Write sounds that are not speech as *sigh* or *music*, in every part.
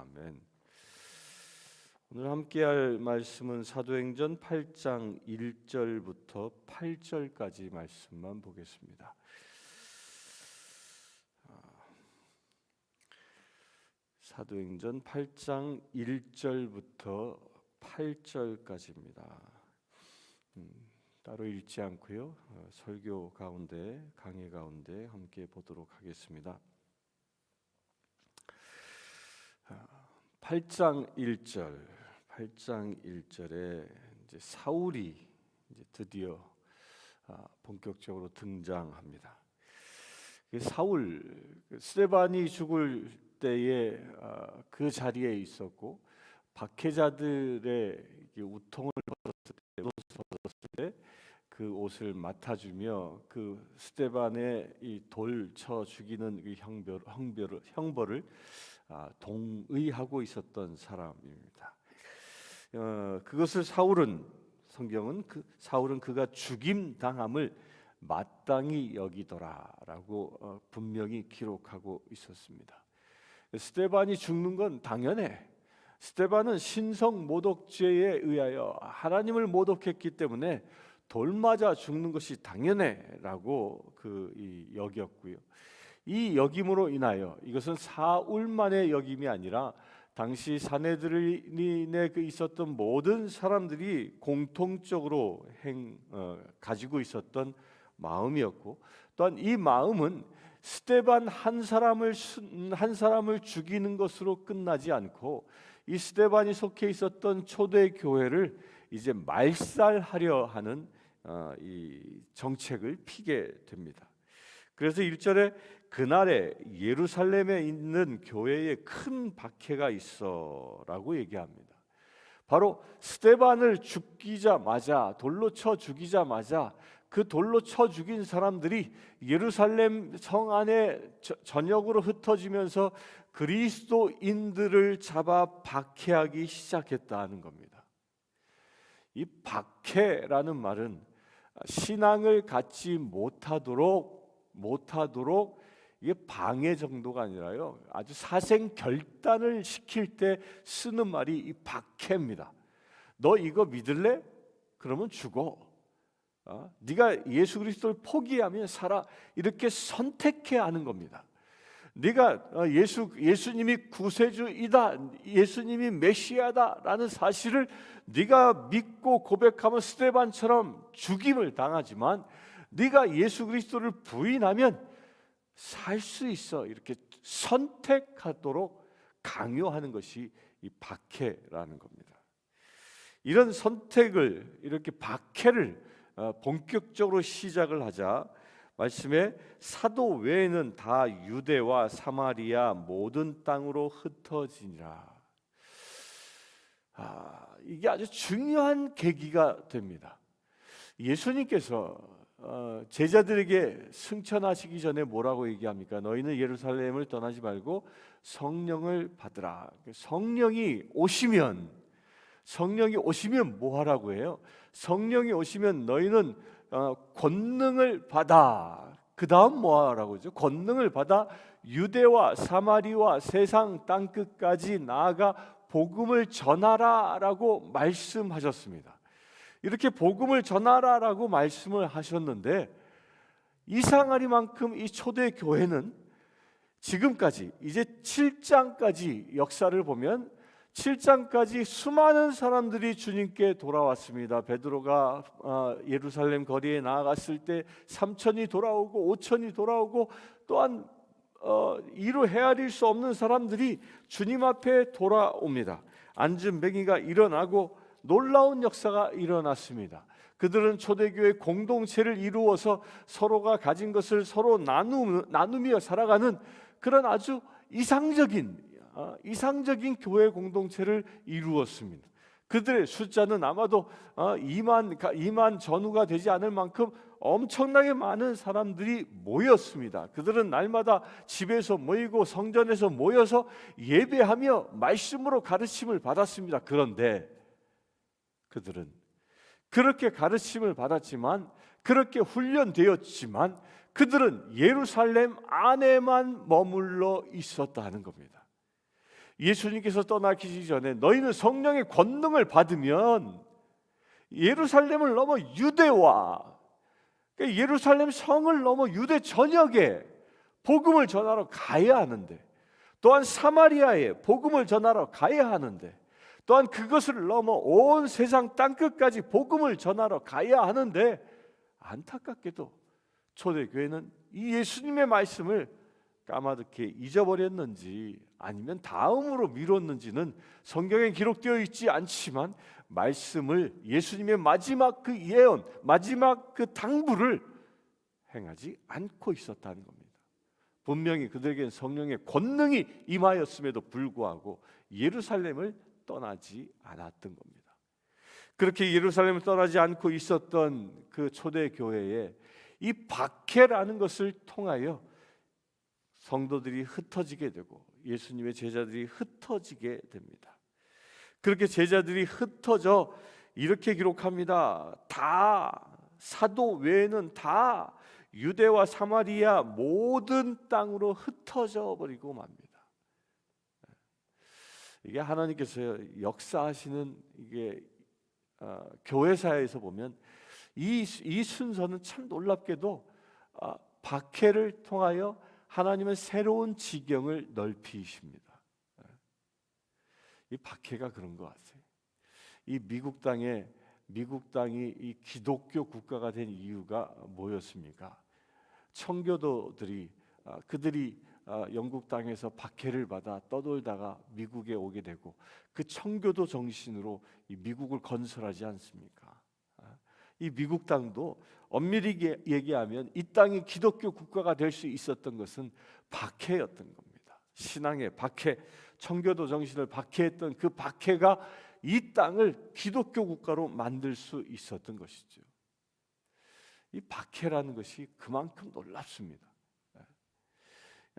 아멘. 오늘 함께 할 말씀은 사도행전 8장 1절부터 8절까지 말씀만 보겠습니다. 아, 사도행전 8장 1절부터 8절까지입니다. 음, 따로 읽지 않고요. 어, 설교 가운데 강의 가운데 함께 보도록 하겠습니다. 8장 1절, 8장 1절에 이제 사울이 이제 드디어 아, 본격적으로 등장합니다. 그 사울 그 스테반이 죽을 때에 아, 그 자리에 있었고 박해자들의 우통을 벗었을 때, 옷을 맡아주며 그 스테반의 이 돌 쳐 죽이는 그 형벌, 형벌, 형벌을 아, 동의하고 있었던 사람입니다. 어, 그것을 사울은 성경은 그 사울은 그가 죽임 당함을 마땅히 여기더라라고 어, 분명히 기록하고 있었습니다. 스테반이 죽는 건 당연해. 스테반은 신성 모독죄에 의하여 하나님을 모독했기 때문에 돌 맞아 죽는 것이 당연해라고 그 여겼고요. 이 여김으로 인하여 이것은 사울만의 여김이 아니라 당시 사내들인에 그 있었던 모든 사람들이 공통적으로 행 어, 가지고 있었던 마음이었고 또한 이 마음은 스테반 한 사람을 한 사람을 죽이는 것으로 끝나지 않고 이 스테반이 속해 있었던 초대 교회를 이제 말살하려 하는 어, 이 정책을 피게 됩니다. 그래서 1절에 그날에 예루살렘에 있는 교회에 큰 박해가 있어라고 얘기합니다. 바로 스테반을 죽이자마자 돌로 쳐 죽이자마자 그 돌로 쳐 죽인 사람들이 예루살렘 성 안에 전역으로 흩어지면서 그리스도인들을 잡아 박해하기 시작했다는 겁니다. 이 박해라는 말은 신앙을 갖지 못하도록 못하도록 이게 방해 정도가 아니라요. 아주 사생 결단을 시킬 때 쓰는 말이 이 박해입니다. 너 이거 믿을래? 그러면 죽어. 어? 네가 예수 그리스도를 포기하면 살아. 이렇게 선택해야 하는 겁니다. 네가 어, 예수 예수님이 구세주이다. 예수님이 메시아다라는 사실을 네가 믿고 고백하면 스테반처럼 죽임을 당하지만 네가 예수 그리스도를 부인하면 살 수 있어 이렇게 선택하도록 강요하는 것이 이 박해라는 겁니다. 이런 선택을 이렇게 박해를 어, 본격적으로 시작을 하자 말씀에 사도 외에는 다 유대와 사마리아 모든 땅으로 흩어지니라. 아, 이게 아주 중요한 계기가 됩니다. 예수님께서 어, 제자들에게 승천하시기 전에 뭐라고 얘기합니까? 너희는 예루살렘을 떠나지 말고 성령을 받으라. 성령이 오시면 성령이 오시면 뭐 하라고 해요? 성령이 오시면 너희는 어, 권능을 받아. 그 다음 뭐 하라고 죠 권능을 받아 유대와 사마리와 세상 땅 끝까지 나아가 복음을 전하라라고 말씀하셨습니다. 이렇게 복음을 전하라라고 말씀을 하셨는데 이상하리만큼 이 초대 교회는 지금까지 이제 7장까지 역사를 보면 7장까지 수많은 사람들이 주님께 돌아왔습니다. 베드로가 어, 예루살렘 거리에 나아갔을 때 3천이 돌아오고 5천이 돌아오고 또한 어, 이루 헤아릴 수 없는 사람들이 주님 앞에 돌아옵니다. 안전뱅이가 일어나고 놀라운 역사가 일어났습니다. 그들은 초대교회 공동체를 이루어서 서로가 가진 것을 서로 나누, 나누며 살아가는 그런 아주 이상적인 어, 이상적인 교회 공동체를 이루었습니다. 그들의 숫자는 아마도 2만 어, 2만 전후가 되지 않을 만큼 엄청나게 많은 사람들이 모였습니다. 그들은 날마다 집에서 모이고 성전에서 모여서 예배하며 말씀으로 가르침을 받았습니다. 그런데 그들은 그렇게 가르침을 받았지만 그렇게 훈련되었지만 그들은 예루살렘 안에만 머물러 있었다는 겁니다. 예수님께서 떠나시기 전에 너희는 성령의 권능을 받으면 예루살렘을 넘어 유대와 그러니까 예루살렘 성을 넘어 유대 전역에 복음을 전하러 가야 하는데 또한 사마리아에 복음을 전하러 가야 하는데 또한 그것을 넘어 온 세상 땅 끝까지 복음을 전하러 가야 하는데 안타깝게도 초대교회는 이 예수님의 말씀을 까마득히 잊어버렸는지 아니면 다음으로 미뤘는지는 성경에 기록되어 있지 않지만 말씀을 예수님의 마지막 그 예언, 마지막 그 당부를 행하지 않고 있었다는 겁니다. 분명히 그들에게는 성령의 권능이 임하였음에도 불구하고 예루살렘을 떠나지 않았던 겁니다. 그렇게 예루살렘을 떠나지 않고 있었던 그 초대 교회에 이 박해라는 것을 통하여 성도들이 흩어지게 되고 예수님의 제자들이 흩어지게 됩니다. 그렇게 제자들이 흩어져 이렇게 기록합니다. 다 사도 외에는 다 유대와 사마리아 모든 땅으로 흩어져 버리고 맙니다. 이게 하나님께서 역사하시는 이게 어, 교회사에서 보면 이, 이 순서는 참 놀랍게도 어, 박해를 통하여 하나님은 새로운 지경을 넓히십니다. 이 박해가 그런 것 같아요. 이 미국 땅에 미국 땅이 이 기독교 국가가 된 이유가 뭐였습니까? 청교도들이 아, 그들이 아, 영국 땅에서 박해를 받아 떠돌다가 미국에 오게 되고 그 청교도 정신으로 이 미국을 건설하지 않습니까? 아, 이 미국 땅도 엄밀히 얘기하면 이 땅이 기독교 국가가 될 수 있었던 것은 박해였던 겁니다. 신앙의 박해, 청교도 정신을 박해했던 그 박해가 이 땅을 기독교 국가로 만들 수 있었던 것이죠. 이 박해라는 것이 그만큼 놀랍습니다.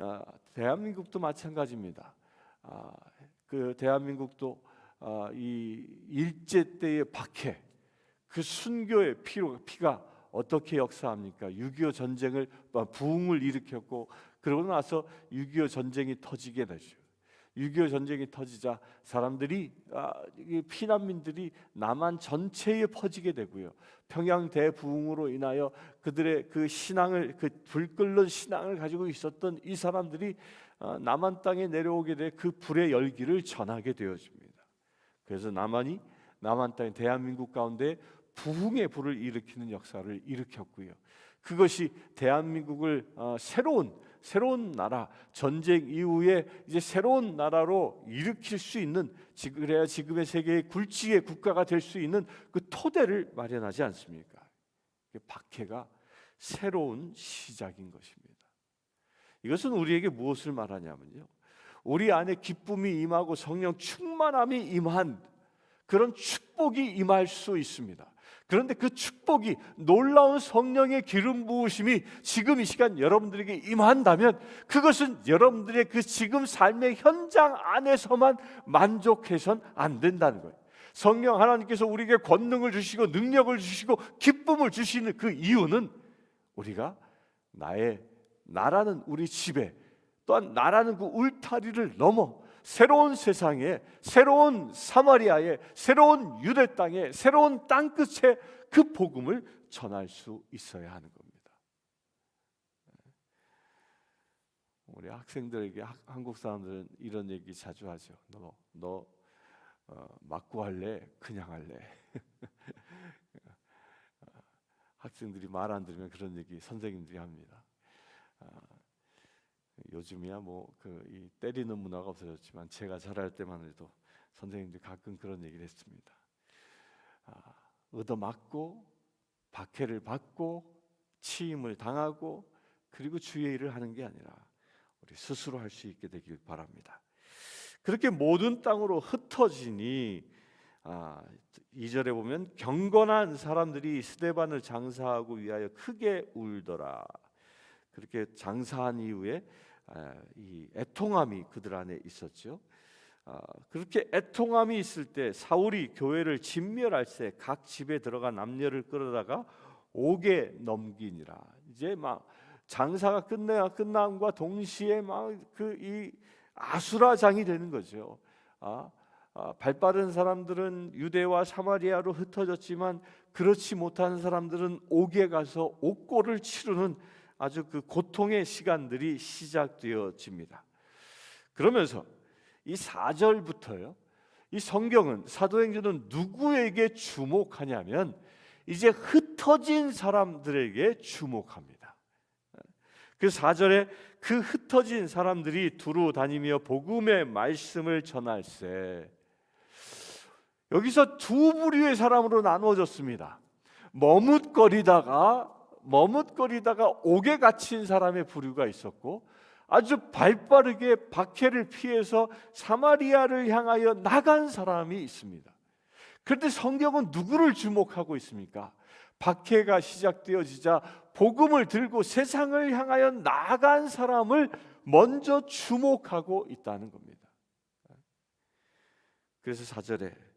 아, 대한민국도 마찬가지입니다. 아, 그 대한민국도 아, 이 일제 때의 박해, 그 순교의 피로, 피가 어떻게 역사합니까? 6.25 전쟁을 부흥을 일으켰고 그러고 나서 6.25 전쟁이 터지게 되죠. 6.25 전쟁이 터지자 사람들이 아, 피난민들이 남한 전체에 퍼지게 되고요. 평양 대부흥으로 인하여 그들의 그 신앙을 그 불끓는 신앙을 가지고 있었던 이 사람들이 아, 남한 땅에 내려오게 돼 그 불의 열기를 전하게 되어집니다. 그래서 남한이 남한 땅 대한민국 가운데 부흥의 불을 일으키는 역사를 일으켰고요. 그것이 대한민국을 어, 새로운 새로운 나라 전쟁 이후에 이제 새로운 나라로 일으킬 수 있는 그래야 지금의 세계의 굴지의 국가가 될 수 있는 그 토대를 마련하지 않습니까? 박해가 새로운 시작인 것입니다. 이것은 우리에게 무엇을 말하냐면요. 우리 안에 기쁨이 임하고 성령 충만함이 임한 그런 축복이 임할 수 있습니다. 그런데 그 축복이 놀라운 성령의 기름 부으심이 지금 이 시간 여러분들에게 임한다면 그것은 여러분들의 그 지금 삶의 현장 안에서만 만족해선 안 된다는 거예요. 성령 하나님께서 우리에게 권능을 주시고 능력을 주시고 기쁨을 주시는 그 이유는 우리가 나의 나라는 우리 집에 또한 나라는 그 울타리를 넘어 새로운 세상에 새로운 사마리아에 새로운 유대 땅에 새로운 땅 끝에 그 복음을 전할 수 있어야 하는 겁니다. 우리 학생들에게 한국 사람들은 이런 얘기 자주 하죠. 너너 어, 맞고 할래? 그냥 할래? *laughs* 학생들이 말 안 들으면 그런 얘기 선생님들이 합니다. 어, 요즘이야 뭐그 때리는 문화가 없어졌지만 제가 자랄 때만 해도 선생님들이 가끔 그런 얘기를 했습니다. 아, 얻어맞고 박해를 받고 치임을 당하고 그리고 주의 일을 하는 게 아니라 우리 스스로 할 수 있게 되길 바랍니다. 그렇게 모든 땅으로 흩어지니 아, 2절에 보면 경건한 사람들이 스데반을 장사하고 위하여 크게 울더라. 그렇게 장사한 이후에 아, 이 애통함이 그들 안에 있었죠. 아, 그렇게 애통함이 있을 때 사울이 교회를 진멸할 때 각 집에 들어가 남녀를 끌어다가 옥에 넘기니라. 이제 막 장사가 끝내야 끝남과 동시에 막 그 이 아수라장이 되는 거죠. 아, 아, 발빠른 사람들은 유대와 사마리아로 흩어졌지만 그렇지 못한 사람들은 옥에 가서 옥고를 치르는 아주 그 고통의 시간들이 시작되어집니다. 그러면서 이 4절부터요. 이 성경은 사도행전은 누구에게 주목하냐면 이제 흩어진 사람들에게 주목합니다. 그 4절에 그 흩어진 사람들이 두루 다니며 복음의 말씀을 전할세. 여기서 두 부류의 사람으로 나누어졌습니다. 머뭇거리다가 머뭇거리다가 옥에 갇힌 사람의 부류가 있었고 아주 발빠르게 박해를 피해서 사마리아를 향하여 나간 사람이 있습니다. 그런데 성경은 누구를 주목하고 있습니까? 박해가 시작되어지자 복음을 들고 세상을 향하여 나간 사람을 먼저 주목하고 있다는 겁니다. 그래서 4절에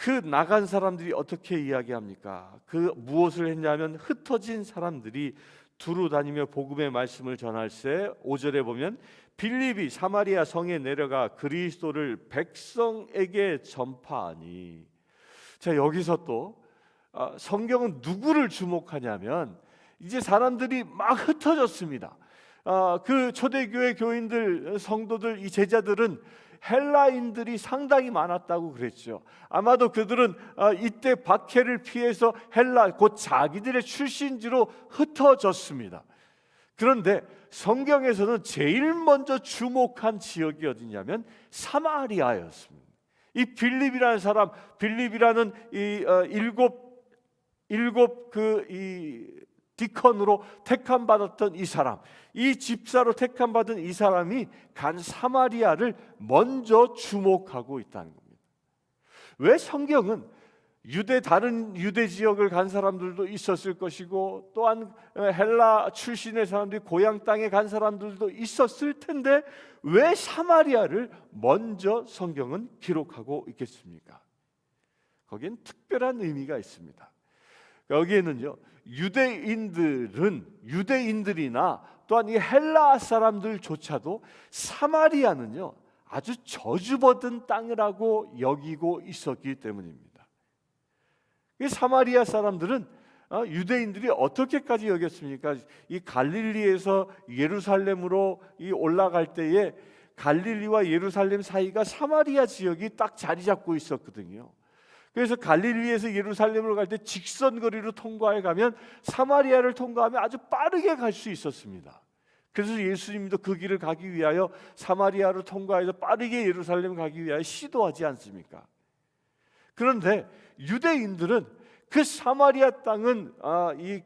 그 나간 사람들이 어떻게 이야기합니까? 그 무엇을 했냐면 흩어진 사람들이 두루 다니며 복음의 말씀을 전할세 5절에 보면 빌립이 사마리아 성에 내려가 그리스도를 백성에게 전파하니 자 여기서 또 아, 성경은 누구를 주목하냐면 이제 사람들이 막 흩어졌습니다. 아, 그 초대교회 교인들 성도들 이 제자들은 헬라인들이 상당히 많았다고 그랬죠. 아마도 그들은 어, 이때 박해를 피해서 헬라 곧 자기들의 출신지로 흩어졌습니다. 그런데 성경에서는 제일 먼저 주목한 지역이 어디냐면 사마리아였습니다. 이 빌립이라는 사람, 빌립이라는 이 어, 일곱 일곱 그이 디컨으로 택함 받았던 이 사람, 이 집사로 택함 받은 이 사람이 간 사마리아를 먼저 주목하고 있다는 겁니다. 왜 성경은 유대 다른 유대 지역을 간 사람들도 있었을 것이고 또한 헬라 출신의 사람들이 고향 땅에 간 사람들도 있었을 텐데 왜 사마리아를 먼저 성경은 기록하고 있겠습니까? 거기엔 특별한 의미가 있습니다. 여기에는요 유대인들은 유대인들이나 또한 이 헬라 사람들조차도 사마리아는요 아주 저주받은 땅이라고 여기고 있었기 때문입니다. 이 사마리아 사람들은 어, 유대인들이 어떻게까지 여겼습니까? 이 갈릴리에서 예루살렘으로 이 올라갈 때에 갈릴리와 예루살렘 사이가 사마리아 지역이 딱 자리 잡고 있었거든요. 그래서 갈릴리에서 예루살렘으로 갈 때 직선 거리로 통과해 가면 사마리아를 통과하면 아주 빠르게 갈 수 있었습니다. 그래서 예수님도 그 길을 가기 위하여 사마리아로 통과해서 빠르게 예루살렘 가기 위하여 시도하지 않습니까? 그런데 유대인들은 그 사마리아 땅은 아, 이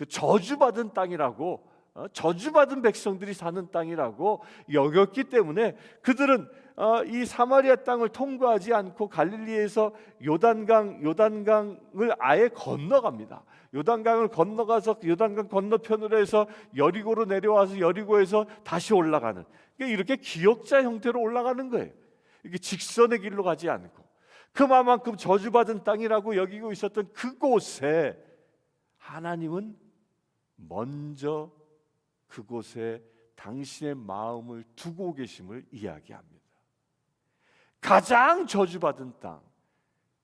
그 저주받은 땅이라고 어, 저주받은 백성들이 사는 땅이라고 여겼기 때문에 그들은 어, 이 사마리아 땅을 통과하지 않고 갈릴리에서 요단강 요단강을 아예 건너갑니다. 요단강을 건너가서 요단강 건너편으로 해서 여리고로 내려와서 여리고에서 다시 올라가는 이렇게 기역자 형태로 올라가는 거예요. 이게 직선의 길로 가지 않고 그만큼 저주받은 땅이라고 여기고 있었던 그곳에 하나님은 먼저 그곳에 당신의 마음을 두고 계심을 이야기합니다. 가장 저주받은 땅.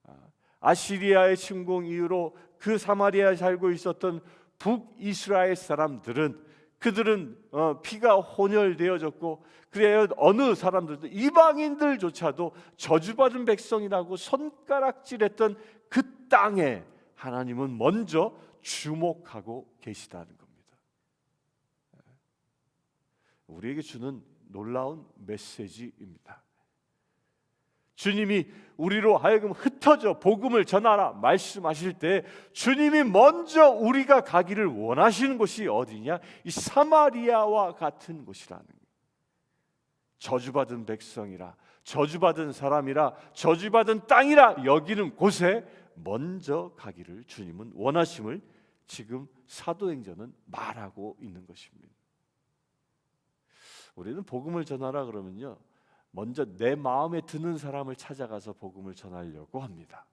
아, 아시리아의 침공 이후로 그 사마리아에 살고 있었던 북이스라엘 사람들은 그들은 어, 피가 혼혈되어졌고 그래야 어느 사람들도 이방인들조차도 저주받은 백성이라고 손가락질했던 그 땅에 하나님은 먼저 주목하고 계시다는 겁니다. 우리에게 주는 놀라운 메시지입니다. 주님이 우리로 하여금 흩어져 복음을 전하라 말씀하실 때 주님이 먼저 우리가 가기를 원하시는 곳이 어디냐? 이 사마리아와 같은 곳이라는. 저주받은 백성이라 저주받은 사람이라 저주받은 땅이라 여기는 곳에 먼저 가기를 주님은 원하심을 지금 사도행전은 말하고 있는 것입니다. 우리는 복음을 전하라 그러면요. 먼저 내 마음에 드는 사람을 찾아가서 복음을 전하려고 합니다.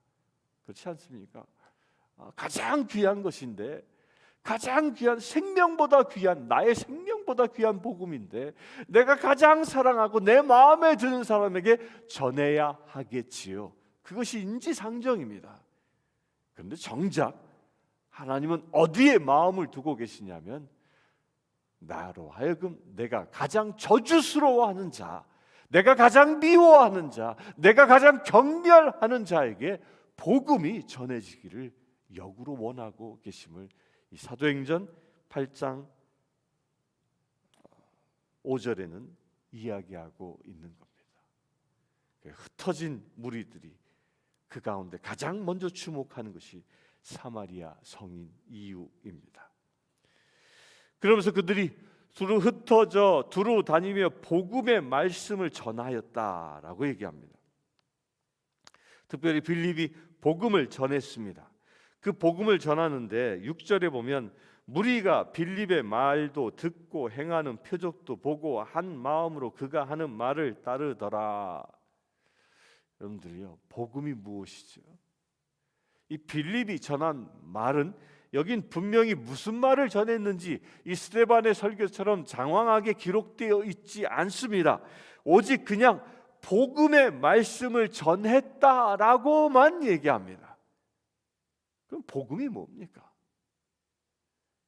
그렇지 않습니까? 아, 가장 귀한 것인데 가장 귀한 생명보다 귀한 나의 생명보다 귀한 복음인데 내가 가장 사랑하고 내 마음에 드는 사람에게 전해야 하겠지요. 그것이 인지상정입니다. 그런데 정작 하나님은 어디에 마음을 두고 계시냐면 나로 하여금 내가 가장 저주스러워하는 자, 내가 가장 미워하는 자, 내가 가장 경멸하는 자에게 복음이 전해지기를 역으로 원하고 계심을 이 사도행전 8장 5절에는 이야기하고 있는 겁니다. 그 흩어진 무리들이 그 가운데 가장 먼저 주목하는 것이 사마리아 성인 이유입니다. 그러면서 그들이 두루 흩어져 두루 다니며 복음의 말씀을 전하였다라고 얘기합니다. 특별히 빌립이 복음을 전했습니다. 그 복음을 전하는데 6절에 보면 무리가 빌립의 말도 듣고 행하는 표적도 보고 한 마음으로 그가 하는 말을 따르더라. 여러분들이요. 복음이 무엇이죠? 이 빌립이 전한 말은 여긴 분명히 무슨 말을 전했는지 이 스테반의 설교처럼 장황하게 기록되어 있지 않습니다. 오직 그냥 복음의 말씀을 전했다라고만 얘기합니다. 그럼 복음이 뭡니까?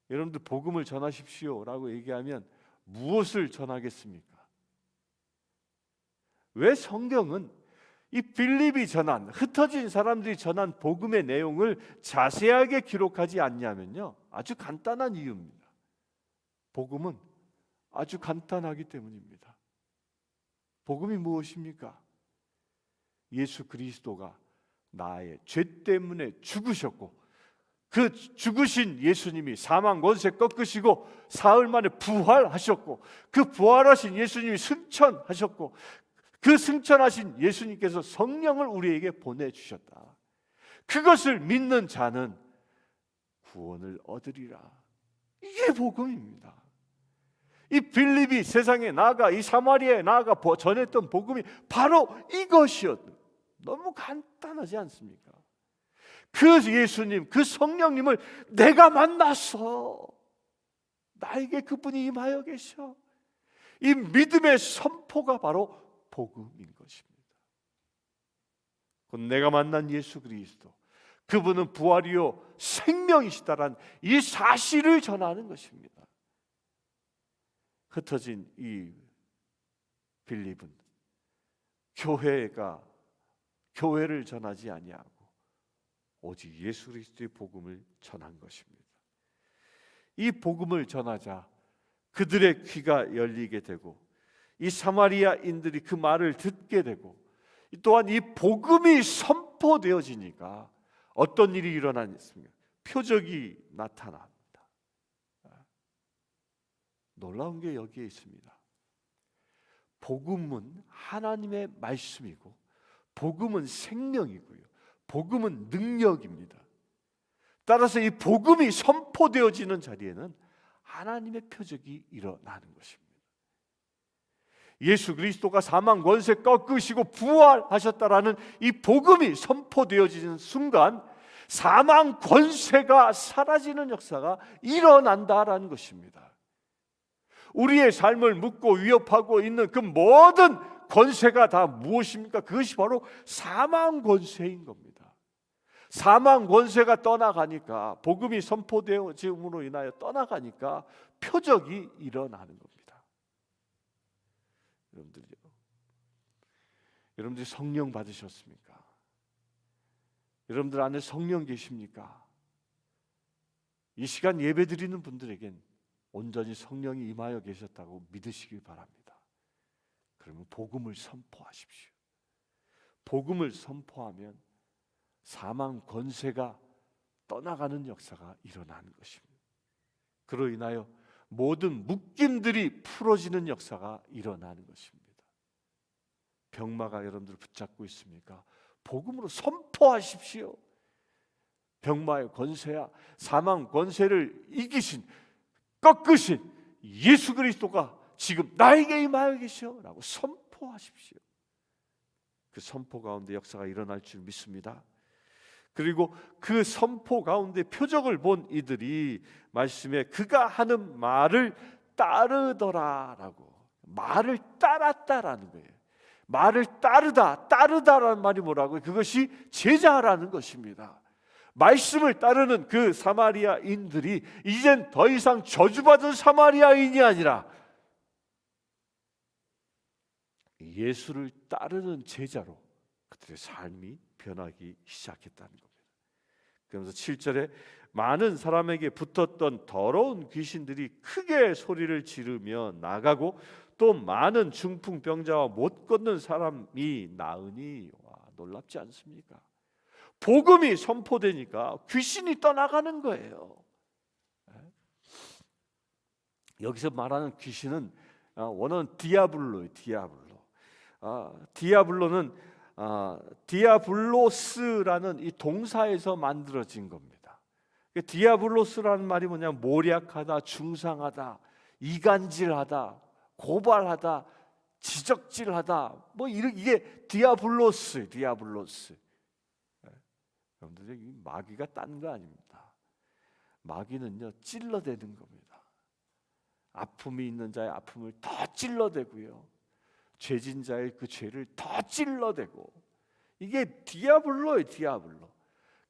여러분들 복음을 전하십시오라고 얘기하면 무엇을 전하겠습니까? 왜 성경은 이 빌립이 전한 흩어진 사람들이 전한 복음의 내용을 자세하게 기록하지 않냐면요. 아주 간단한 이유입니다. 복음은 아주 간단하기 때문입니다. 복음이 무엇입니까? 예수 그리스도가 나의 죄 때문에 죽으셨고 그 죽으신 예수님이 사망 권세 꺾으시고 사흘 만에 부활하셨고 그 부활하신 예수님이 승천하셨고 그 승천하신 예수님께서 성령을 우리에게 보내주셨다. 그것을 믿는 자는 구원을 얻으리라. 이게 복음입니다. 이 빌립이 세상에 나가 이 사마리아에 나가 전했던 복음이 바로 이것이었. 너무 간단하지 않습니까? 그 예수님, 그 성령님을 내가 만났어. 나에게 그분이 임하여 계셔. 이 믿음의 선포가 바로 복음인 것입니다. 곧 내가 만난 예수 그리스도 그분은 부활이요 생명이시다란 이 사실을 전하는 것입니다. 흩어진 이 빌립은 교회가 교회를 전하지 아니하고 오직 예수 그리스도의 복음을 전한 것입니다. 이 복음을 전하자 그들의 귀가 열리게 되고 이 사마리아인들이 그 말을 듣게 되고 또한 이 복음이 선포되어지니까 어떤 일이 일어나겠습니까? 표적이 나타납니다. 놀라운 게 여기에 있습니다. 복음은 하나님의 말씀이고 복음은 생명이고요. 복음은 능력입니다. 따라서 이 복음이 선포되어지는 자리에는 하나님의 표적이 일어나는 것입니다. 예수 그리스도가 사망 권세 꺾으시고 부활하셨다라는 이 복음이 선포되어지는 순간 사망 권세가 사라지는 역사가 일어난다라는 것입니다. 우리의 삶을 묻고 위협하고 있는 그 모든 권세가 다 무엇입니까? 그것이 바로 사망 권세인 겁니다. 사망 권세가 떠나가니까 복음이 선포되어짐으로 인하여 떠나가니까 표적이 일어나는 겁니다. 여러분들요. 여러분들이 성령 받으셨습니까? 여러분들 안에 성령 계십니까? 이 시간 예배 드리는 분들에겐 온전히 성령이 임하여 계셨다고 믿으시길 바랍니다. 그러면 복음을 선포하십시오. 복음을 선포하면 사망 권세가 떠나가는 역사가 일어나는 것입니다. 그로 인하여 모든 묶임들이 풀어지는 역사가 일어나는 것입니다. 병마가 여러분들을 붙잡고 있습니까? 복음으로 선포하십시오. 병마의 권세야 사망 권세를 이기신 꺾으신 예수 그리스도가 지금 나에게 임하여 계시오라고 선포하십시오. 그 선포 가운데 역사가 일어날 줄 믿습니다. 그리고 그 선포 가운데 표적을 본 이들이 말씀에 그가 하는 말을 따르더라라고 말을 따랐다라는 거예요. 말을 따르다, 따르다라는 말이 뭐라고요? 그것이 제자라는 것입니다. 말씀을 따르는 그 사마리아인들이 이젠 더 이상 저주받은 사마리아인이 아니라 예수를 따르는 제자로 그들의 삶이 변하기 시작했다는 겁니다. 그러면서 7절에 많은 사람에게 붙었던 더러운 귀신들이 크게 소리를 지르며 나가고 또 많은 중풍병자와 못 걷는 사람이 나으니 와 놀랍지 않습니까? 복음이 선포되니까 귀신이 떠나가는 거예요. 예? 여기서 말하는 귀신은 아, 원어는 디아블로예요. 디아블로. 아, 디아블로는 아, 디아블로스라는 이 동사에서 만들어진 겁니다. 그 디아블로스라는 말이 뭐냐? 모략하다, 중상하다, 이간질하다, 고발하다, 지적질하다. 뭐 이게 디아블로스, 디아블로스. 여러분들 이 마귀가 딴 거 아닙니다. 마귀는요 찔러대는 겁니다. 아픔이 있는 자의 아픔을 더 찔러대고요. 죄진 자의 그 죄를 더 찔러대고 이게 디아블로예요, 디아블로.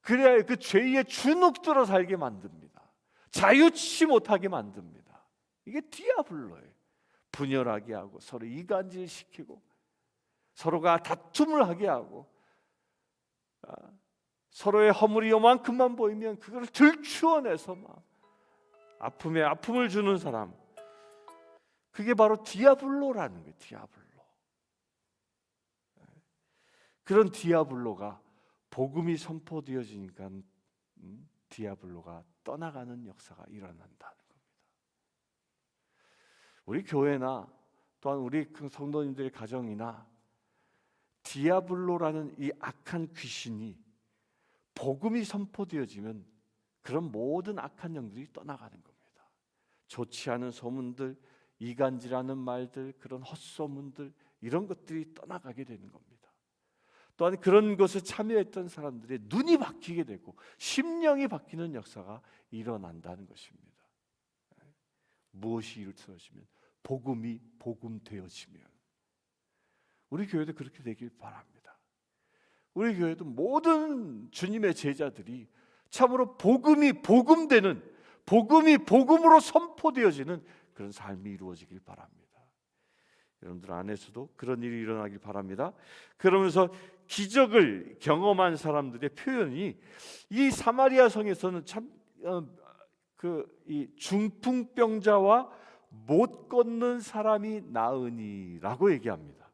그래야 그 죄에 주눅 들어 살게 만듭니다. 자유치 못하게 만듭니다. 이게 디아블로예요. 분열하게 하고 서로 이간질 시키고 서로가 다툼을 하게 하고 아, 서로의 허물이 요만큼만 보이면 그걸 들추어내서 막 아픔에 아픔을 주는 사람 그게 바로 디아블로라는 거예요. 디아블로. 그런 디아블로가 복음이 선포되어지니까 음, 디아블로가 떠나가는 역사가 일어난다는 겁니다. 우리 교회나 또한 우리 그 성도님들의 가정이나 디아블로라는 이 악한 귀신이 복음이 선포되어지면 그런 모든 악한 영들이 떠나가는 겁니다. 좋지 않은 소문들, 이간질하는 말들, 그런 헛소문들 이런 것들이 떠나가게 되는 겁니다. 또한 그런 것에 참여했던 사람들의 눈이 바뀌게 되고 심령이 바뀌는 역사가 일어난다는 것입니다. 무엇이 이루어지면 복음이 복음 되어지면 우리 교회도 그렇게 되길 바랍니다. 우리 교회도 모든 주님의 제자들이 참으로 복음이 복음 되는 복음이 복음으로 선포되어지는 그런 삶이 이루어지길 바랍니다. 여러분들 안에서도 그런 일이 일어나길 바랍니다. 그러면서 기적을 경험한 사람들의 표현이 이 사마리아 성에서는 참 그이 어, 중풍병자와 못 걷는 사람이 나으니라고 얘기합니다.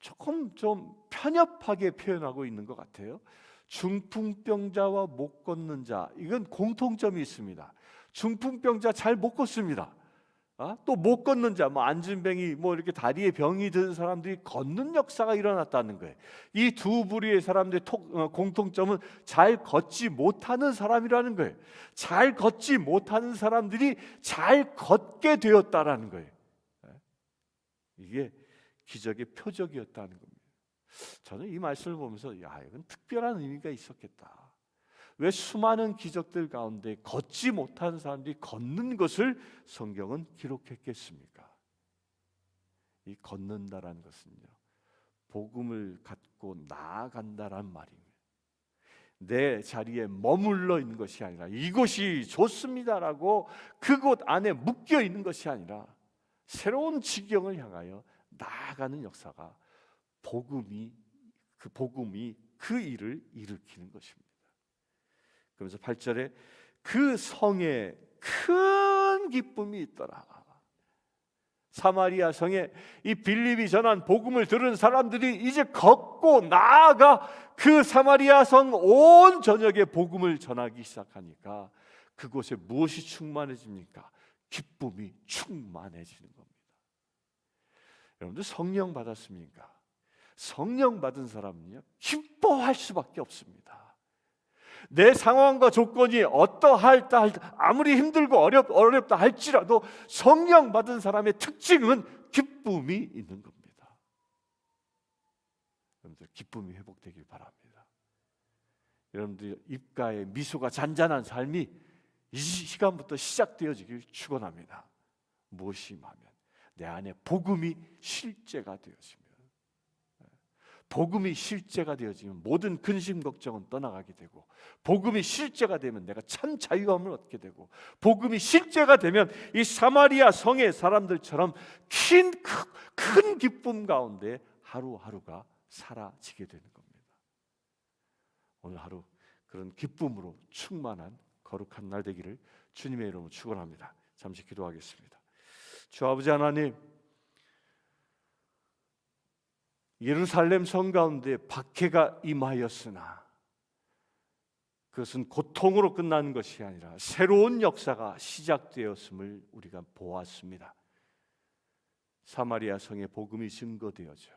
조금 좀 편협하게 표현하고 있는 것 같아요. 중풍병자와 못 걷는 자 이건 공통점이 있습니다. 중풍병자 잘 못 걷습니다. 어? 또못 걷는 자, 뭐 안진뱅이, 뭐 이렇게 다리에 병이 든 사람들이 걷는 역사가 일어났다는 거예요. 이 두 부류의 사람들의 톡, 어, 공통점은 잘 걷지 못하는 사람이라는 거예요. 잘 걷지 못하는 사람들이 잘 걷게 되었다라는 거예요. 예? 이게 기적의 표적이었다는 겁니다. 저는 이 말씀을 보면서 야 이건 특별한 의미가 있었겠다. 왜 수많은 기적들 가운데 걷지 못한 사람들이 걷는 것을 성경은 기록했겠습니까? 이 걷는다라는 것은요. 복음을 갖고 나아간다란 말입니다. 내 자리에 머물러 있는 것이 아니라 이곳이 좋습니다라고 그곳 안에 묶여 있는 것이 아니라 새로운 지경을 향하여 나아가는 역사가 복음이 그 복음이 그 일을 일으키는 것입니다. 그러면서 8절에 그 성에 큰 기쁨이 있더라. 사마리아 성에 이 빌립이 전한 복음을 들은 사람들이 이제 걷고 나아가 그 사마리아 성 온 전역에 복음을 전하기 시작하니까 그곳에 무엇이 충만해집니까? 기쁨이 충만해지는 겁니다. 여러분들 성령 받았습니까? 성령 받은 사람은요 기뻐할 수밖에 없습니다. 내 상황과 조건이 어떠할다 할다 아무리 힘들고 어렵 어렵다 할지라도 성령 받은 사람의 특징은 기쁨이 있는 겁니다. 여러분들 기쁨이 회복되길 바랍니다. 여러분들 입가에 미소가 잔잔한 삶이 이 시간부터 시작되어지길 축원합니다. 무엇이 하면 내 안에 복음이 실제가 되어지면 복음이 실제가 되어지면 모든 근심 걱정은 떠나가게 되고 복음이 실제가 되면 내가 참 자유함을 얻게 되고 복음이 실제가 되면 이 사마리아 성의 사람들처럼 큰, 큰 기쁨 가운데 하루하루가 사라지게 되는 겁니다. 오늘 하루 그런 기쁨으로 충만한 거룩한 날 되기를 주님의 이름으로 축원합니다. 잠시 기도하겠습니다. 주 아버지 하나님 예루살렘 성 가운데 박해가 임하였으나 그것은 고통으로 끝나는 것이 아니라 새로운 역사가 시작되었음을 우리가 보았습니다. 사마리아 성의 복음이 증거되어져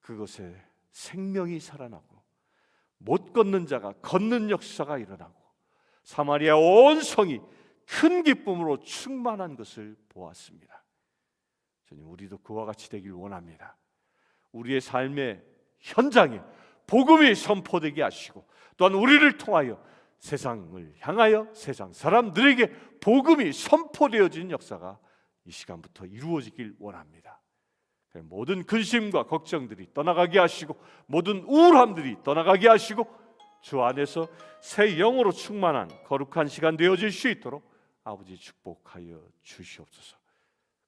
그것에 생명이 살아나고 못 걷는 자가 걷는 역사가 일어나고 사마리아 온 성이 큰 기쁨으로 충만한 것을 보았습니다. 주님 우리도 그와 같이 되길 원합니다. 우리의 삶의 현장에 복음이 선포되게 하시고 또한 우리를 통하여 세상을 향하여 세상 사람들에게 복음이 선포되어지는 역사가 이 시간부터 이루어지길 원합니다. 모든 근심과 걱정들이 떠나가게 하시고 모든 우울함들이 떠나가게 하시고 주 안에서 새 영으로 충만한 거룩한 시간 되어질 수 있도록 아버지 축복하여 주시옵소서.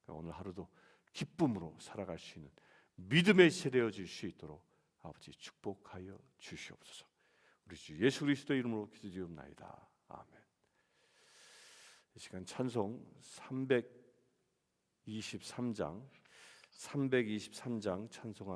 오늘 하루도 기쁨으로 살아갈 수 있는 믿음의 세대여 질 수 있도록 아버지 축복하여 주시옵소서. 우리 주 예수 그리스도 이름으로 기도드리옵나이다. 아멘. 이 시간 찬송 323장 323장 찬송하기